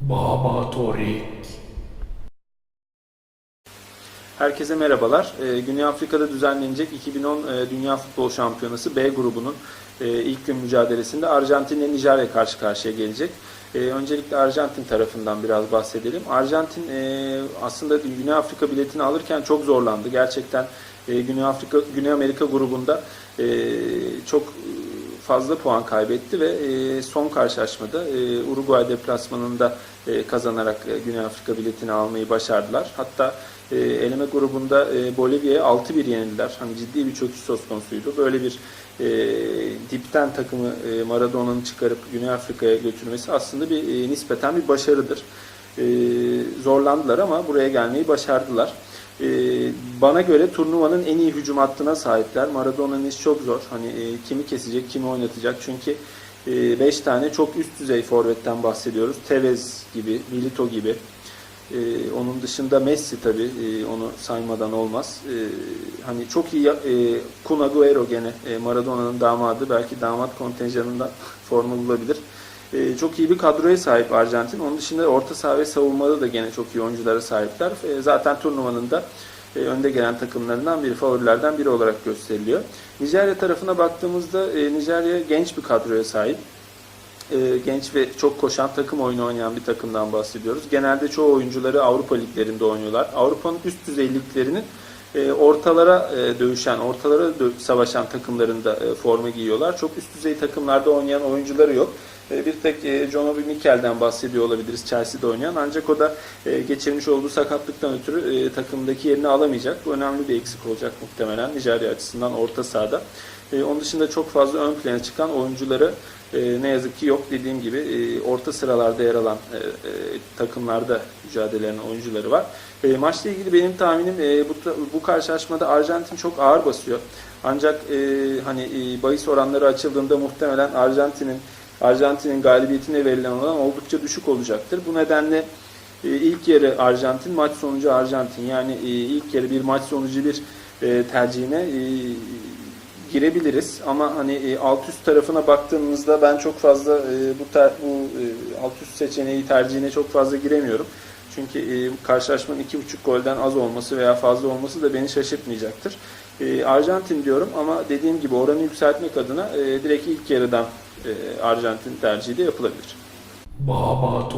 Baba Torik. Herkese merhabalar. Ee, Güney Afrika'da düzenlenecek 2010 e, Dünya Futbol Şampiyonası B grubunun e, ilk gün mücadelesinde Arjantin ile Nijerya karşı karşıya gelecek. E, Öncelikle Arjantin tarafından biraz bahsedelim. Arjantin e, aslında Güney Afrika biletini alırken çok zorlandı. Gerçekten e, Güney Afrika Güney Amerika grubunda e, çok fazla puan kaybetti ve e, son karşılaşmada e, Uruguay deplasmanında e, kazanarak e, Güney Afrika biletini almayı başardılar. Hatta eleme grubunda Bolivya'ya 6-1 yenildiler. Hani ciddi bir çöküş söz konusuydu. Böyle bir dipten takımı Maradona'nın çıkarıp Güney Afrika'ya götürmesi aslında bir nispeten bir başarıdır. Zorlandılar ama buraya gelmeyi başardılar. E, bana göre turnuvanın en iyi hücum hattına sahipler. Maradona'nın işi çok zor. Hani e, kimi kesecek, kimi oynatacak. Çünkü 5 tane çok üst düzey forvetten bahsediyoruz. Tevez gibi, Milito gibi. Ee, onun dışında Messi tabi onu saymadan olmaz. Ee, hani çok iyi e, Kun Agüero gene e, Maradona'nın damadı belki damat kontenjanından forma bulabilir. Ee, çok iyi bir kadroya sahip Arjantin. Onun dışında orta saha ve savunmada da gene çok iyi oyunculara sahipler. Ee, zaten turnuvanın da e, önde gelen takımlarından biri, favorilerden biri olarak gösteriliyor. Nijerya tarafına baktığımızda e, Nijerya genç bir kadroya sahip e, genç ve çok koşan takım oyunu oynayan bir takımdan bahsediyoruz. Genelde çoğu oyuncuları Avrupa liglerinde oynuyorlar. Avrupa'nın üst düzey liglerinin e, ortalara e, dövüşen, ortalara dö- savaşan takımlarında e, forma giyiyorlar. Çok üst düzey takımlarda oynayan oyuncuları yok. E, bir tek e, John Obi Mikel'den bahsediyor olabiliriz Chelsea'de oynayan. Ancak o da e, geçirmiş olduğu sakatlıktan ötürü takımdaki yerini alamayacak. Bu önemli bir eksik olacak muhtemelen Nijerya açısından orta sahada. Onun dışında çok fazla ön plana çıkan oyuncuları ne yazık ki yok. Dediğim gibi orta sıralarda yer alan takımlarda mücadele eden oyuncuları var. Maçla ilgili benim tahminim bu, karşılaşmada Arjantin çok ağır basıyor. Ancak hani bahis oranları açıldığında muhtemelen Arjantin'in Arjantin'in galibiyetine verilen oran oldukça düşük olacaktır. Bu nedenle e, ilk yarı Arjantin, maç sonucu Arjantin. Yani e, ilk yarı bir maç sonucu bir e, tercihine girebiliriz ama hani alt üst tarafına baktığımızda ben çok fazla bu ter, bu alt üst seçeneği tercihine çok fazla giremiyorum. Çünkü karşılaşmanın iki buçuk golden az olması veya fazla olması da beni şaşırtmayacaktır. Arjantin diyorum ama dediğim gibi oranı yükseltmek adına direkt ilk yarıdan Arjantin tercihi de yapılabilir. Baba.